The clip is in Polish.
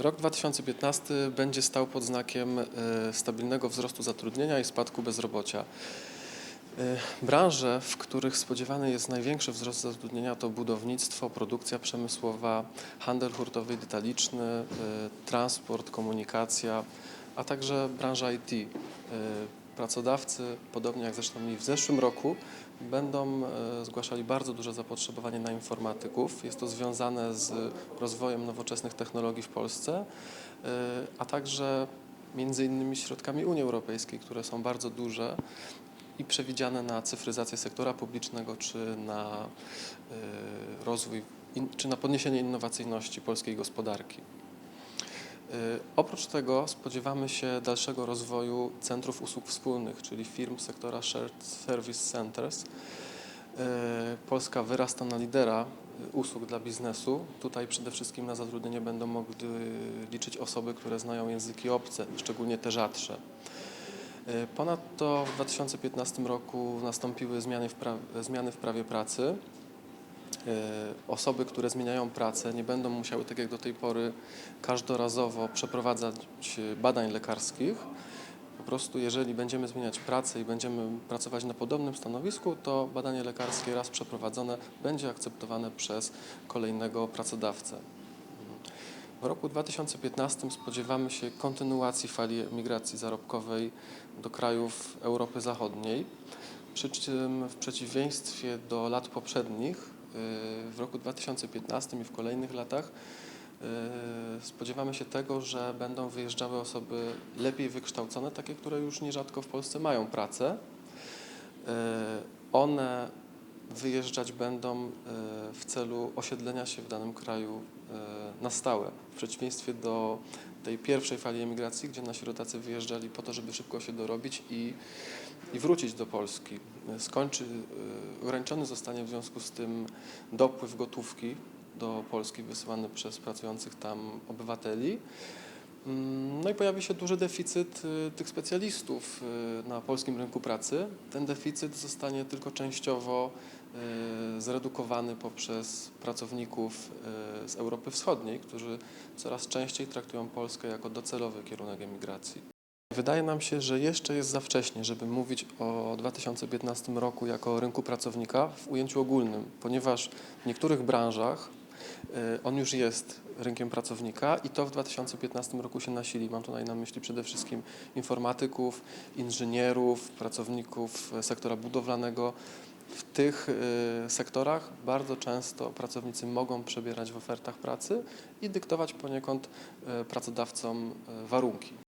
Rok 2015 będzie stał pod znakiem e, stabilnego wzrostu zatrudnienia i spadku bezrobocia. E, Branże, w których spodziewany jest największy wzrost zatrudnienia to budownictwo, produkcja przemysłowa, handel hurtowy i detaliczny, e, transport, komunikacja, a także branża IT. Pracodawcy, podobnie jak zresztą i w zeszłym roku, będą e, zgłaszali bardzo duże zapotrzebowanie na informatyków. Jest to związane z rozwojem nowoczesnych technologii w Polsce, e, a także między innymi środkami Unii Europejskiej, które są bardzo duże i przewidziane na cyfryzację sektora publicznego czy na e, rozwój, czy na podniesienie innowacyjności polskiej gospodarki. Y, Oprócz tego spodziewamy się dalszego rozwoju centrów usług wspólnych, czyli firm sektora Shared Service Centers. Y, Polska wyrasta na lidera y, usług dla biznesu. Tutaj przede wszystkim na zatrudnienie będą mogły liczyć osoby, które znają języki obce, szczególnie te rzadsze. Ponadto w 2015 roku nastąpiły zmiany w, pra- zmiany w prawie pracy. E, Osoby, które zmieniają pracę, nie będą musiały, tak jak do tej pory, każdorazowo przeprowadzać badań lekarskich. Po prostu, jeżeli będziemy zmieniać pracę i będziemy pracować na podobnym stanowisku, to badanie lekarskie raz przeprowadzone będzie akceptowane przez kolejnego pracodawcę. W roku 2015 spodziewamy się kontynuacji fali emigracji zarobkowej do krajów Europy Zachodniej. Przy czym w przeciwieństwie do lat poprzednich, w roku 2015 i w kolejnych latach y, spodziewamy się tego, że będą wyjeżdżały osoby lepiej wykształcone, takie, które już nierzadko w Polsce mają pracę. Y, One wyjeżdżać będą y, w celu osiedlenia się w danym kraju na stałe, w przeciwieństwie do tej pierwszej fali emigracji, gdzie nasi rodacy wyjeżdżali po to, żeby szybko się dorobić i, i wrócić do Polski. Skończy, y, ograniczony zostanie w związku z tym dopływ gotówki do Polski wysyłany przez pracujących tam obywateli. Mm, No i pojawi się duży deficyt y, tych specjalistów y, na polskim rynku pracy. Ten deficyt zostanie tylko częściowo zredukowany poprzez pracowników z Europy Wschodniej, którzy coraz częściej traktują Polskę jako docelowy kierunek emigracji. Wydaje nam się, że jeszcze jest za wcześnie, żeby mówić o 2015 roku jako rynku pracownika w ujęciu ogólnym, ponieważ w niektórych branżach y, on już jest rynkiem pracownika i to w 2015 roku się nasili. Mam tutaj na myśli przede wszystkim informatyków, inżynierów, pracowników e, sektora budowlanego. W tych y, sektorach bardzo często pracownicy mogą przebierać w ofertach pracy i dyktować poniekąd y, pracodawcom y, warunki.